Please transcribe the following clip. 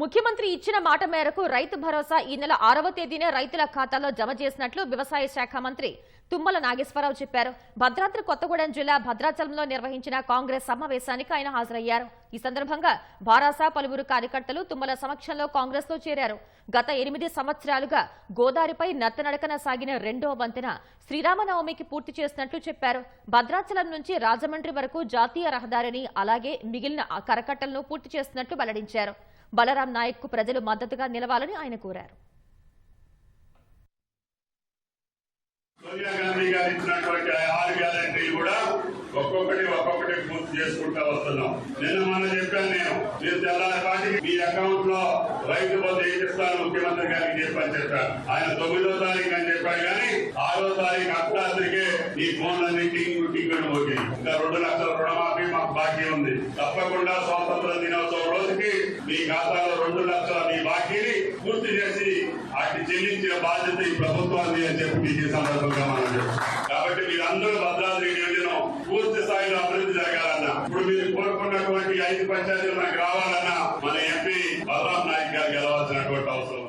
ముఖ్యమంత్రి ఇచ్చిన మాట మేరకు రైతు భరోసా ఈ నెల ఆరవ తేదీనే రైతుల ఖాతాలో జమ చేసినట్లు వ్యవసాయ శాఖ మంత్రి తుమ్మల నాగేశ్వరరావు చెప్పారు. భద్రాద్రి కొత్తగూడెం జిల్లా భద్రాచలంలో నిర్వహించిన కాంగ్రెస్ సమావేశానికి ఆయన హాజరయ్యారు. ఈ సందర్భంగా బారాసా పలువురు కార్యకర్తలు తుమ్మల సమక్షంలో కాంగ్రెస్లో చేరారు. గత ఎనిమిది సంవత్సరాలుగా గోదావరిపై నత్తనడకన సాగిన రెండో వంతెన శ్రీరామనవమికి పూర్తి చేసినట్లు చెప్పారు. భద్రాచలం నుంచి రాజమండ్రి వరకు జాతీయ రహదారిని అలాగే మిగిలిన కరకట్టలను పూర్తి చేస్తున్నట్లు వెల్లడించారు. బలరాం నాయక్ ప్రజలు మద్దతుగా నిలవాలని ఆయన కోరారు. సోనియా గాంధీ గారు ఇచ్చినటువంటి ఆరు గ్యారంటీలు కూడా ఒక్కొక్కటి ఒక్కొక్కటి పూర్తి చేసుకుంటా వస్తున్నాం. నిన్న మొన్న చెప్పాను నేను మీరు తెల్లారిపాటికి మీ అకౌంట్లో రైతు బంధు వేసిస్తాను ముఖ్యమంత్రి గారికి చెప్పని చెప్పాను ఆయన తొమ్మిదో తారీఖు అని చెప్పాడు కానీ ఆరో తారీఖు అర్ధరాత్రికే ఈ ఫోన్లన్నీ టింగ్ టింగ్ అని పోతుంది ఇంకా రెండు లక్షల రుణమాఫీ మాకు బాకీ ఉంది. తప్పకుండా స్వాతంత్ర దినోత్సవం రోజుకి మీ ఖాతాలో రెండు లక్షల మీ బాకీని పూర్తి చేసి అటు చెల్లించిన బాధ్యత ఈ ప్రభుత్వాన్ని అని చెప్పి మీకు సందర్భంగా మనం కాబట్టి మీరందరూ భద్రాద్రి నియోజకం పూర్తి స్థాయిలో అభివృద్ధి జరగాలన్నా ఇప్పుడు మీరు కోరుకున్నటువంటి ఐదు పంచాయతీలు నాకు రావాలన్నా మన ఎంపీ బలరాం నాయక్ గారు గెలవాల్సినటువంటి అవసరం